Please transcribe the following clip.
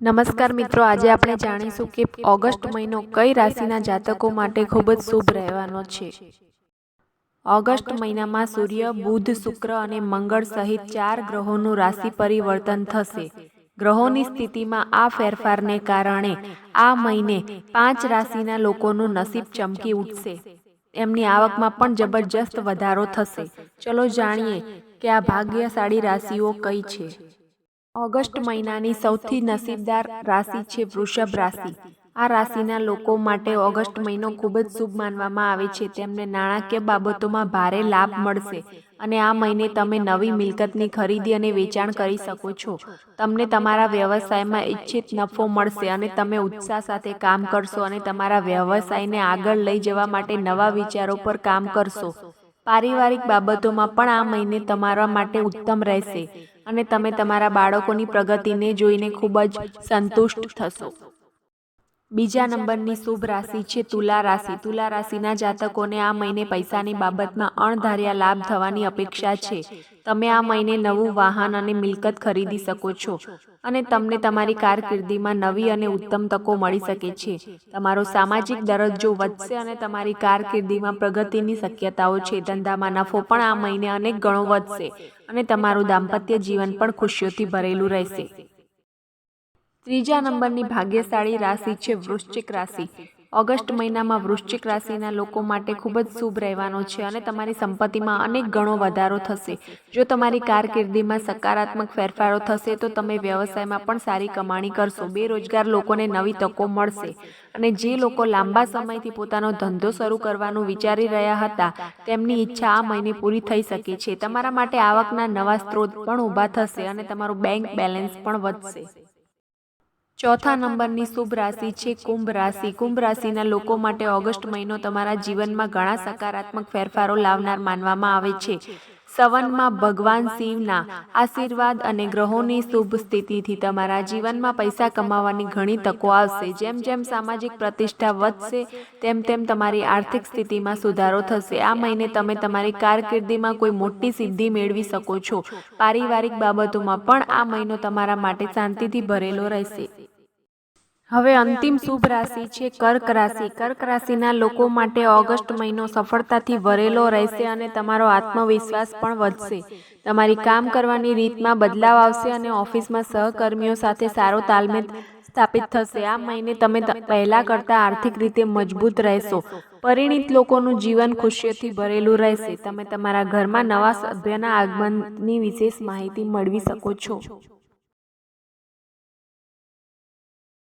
નમસ્કાર મિત્રો, આજે આપણે જાણીશું કે ઓગસ્ટ મહિનો કઈ રાશિના જાતકો માટે ખૂબ જ શુભ રહેવાનો છે. ઓગસ્ટ મહિનામાં સૂર્ય, બુધ, શુક્ર અને મંગળ સહિત ચાર ગ્રહોનું રાશિ પરિવર્તન થશે. ગ્રહોની સ્થિતિમાં આ ફેરફારને કારણે આ મહિને પાંચ રાશિના લોકોનું નસીબ ચમકી ઉઠશે. એમની આવકમાં પણ જબરજસ્ત વધારો થશે. ચલો જાણીએ કે આ ભાગ્યશાળી રાશિઓ કઈ છે. ઓગસ્ટ મહિનાની સૌથી નસીબદાર રાશિ છે વૃષભ રાશિ. આ રાશિના લોકો માટે ઓગસ્ટ મહિનો ખૂબ જ શુભ માનવામાં આવે છે. તેમને નાણાકીય બાબતોમાં ભારે લાભ મળશે અને આ મહિને તમે નવી મિલકતની ખરીદી અને વેચાણ કરી શકો છો. તમને તમારા વ્યવસાયમાં ઈચ્છિત નફો મળશે અને તમે ઉત્સાહ સાથે કામ કરશો અને તમારા વ્યવસાયને આગળ લઈ જવા માટે નવા વિચારો પર કામ કરશો. પારિવારિક બાબતોમાં પણ આ મહિને તમારા માટે ઉત્તમ રહેશે અને તમે તમારા બાળકોની પ્રગતિને જોઈને ખૂબ જ સંતુષ્ટ થશો. બીજા નંબરની શુભ રાશિ છે તુલા રાશિ. તુલા રાશિના જાતકોને આ મહિને પૈસાની બાબતમાં અણધાર્યા લાભ થવાની અપેક્ષા છે. તમે આ મહિને નવું વાહન અને મિલકત ખરીદી શકો છો અને તમને તમારી કારકિર્દીમાં નવી અને ઉત્તમ તકો મળી શકે છે. તમારો સામાજિક દરજ્જો વધશે અને તમારી કારકિર્દીમાં પ્રગતિની શક્યતાઓ છે. ધંધામાં નફો પણ આ મહિને અનેક ગણો વધશે અને તમારું દાંપત્ય જીવન પણ ખુશીઓથી ભરેલું રહેશે. ત્રીજા નંબરની ભાગ્યશાળી રાશિ છે વૃશ્ચિક રાશિ. ઓગસ્ટ મહિનામાં વૃશ્ચિક રાશિના લોકો માટે ખૂબ જ શુભ રહેવાનો છે અને તમારી સંપત્તિમાં અનેક ગણો વધારો થશે. જો તમારી કારકિર્દીમાં સકારાત્મક ફેરફારો થશે તો તમે વ્યવસાયમાં પણ સારી કમાણી કરશો. બેરોજગાર લોકોને નવી તકો મળશે. અને જે લોકો લાંબા સમયથી પોતાનો ધંધો શરૂ કરવાનું વિચારી રહ્યા હતા તેમની ઈચ્છા આ મહિને પૂરી થઈ શકે છે. તમારા માટે આવકના નવા સ્ત્રોત પણ ઊભા થશે અને તમારું બેંક બેલેન્સ પણ વધશે ચોથા નંબરની શુભ રાશિ છે કુંભ રાશિ. કુંભ રાશિના લોકો માટે ઓગસ્ટ મહિનો તમારા જીવનમાં ઘણા સકારાત્મક ફેરફારો લાવનાર માનવામાં આવે છે. સવનમાં ભગવાન શિવના આશીર્વાદ અને ગ્રહોની શુભ સ્થિતિથી તમારા જીવનમાં પૈસા કમાવાની ઘણી તકો આવશે. જેમ જેમ સામાજિક પ્રતિષ્ઠા વધશે, તેમ તેમ તમારી આર્થિક સ્થિતિમાં સુધારો થશે. આ મહિને તમે તમારી કારકિર્દીમાં કોઈ મોટી સિદ્ધિ મેળવી શકો છો. પારિવારિક બાબતોમાં પણ આ મહિનો તમારા માટે શાંતિથી ભરેલો રહેશે. હવે અંતિમ શુભ રાશિ છે કર્ક રાશિ. કર્ક રાશિના લોકો માટે ઓગસ્ટ મહિનો સફળતાથી ભરેલો રહેશે અને તમારો આત્મવિશ્વાસ પણ વધશે. તમારી કામ કરવાની રીતમાં બદલાવ આવશે અને ઓફિસમાં સહકર્મીઓ સાથે સારો તાલમેલ સ્થાપિત થશે. આ મહિને તમે પહેલા કરતાં આર્થિક રીતે મજબૂત રહેશો. પરિણિત લોકોનું જીવન ખુશીઓથી ભરેલું રહેશે. તમે તમારા ઘરમાં નવા સભ્યના આગમનની વિશેષ માહિતી મેળવી શકો છો.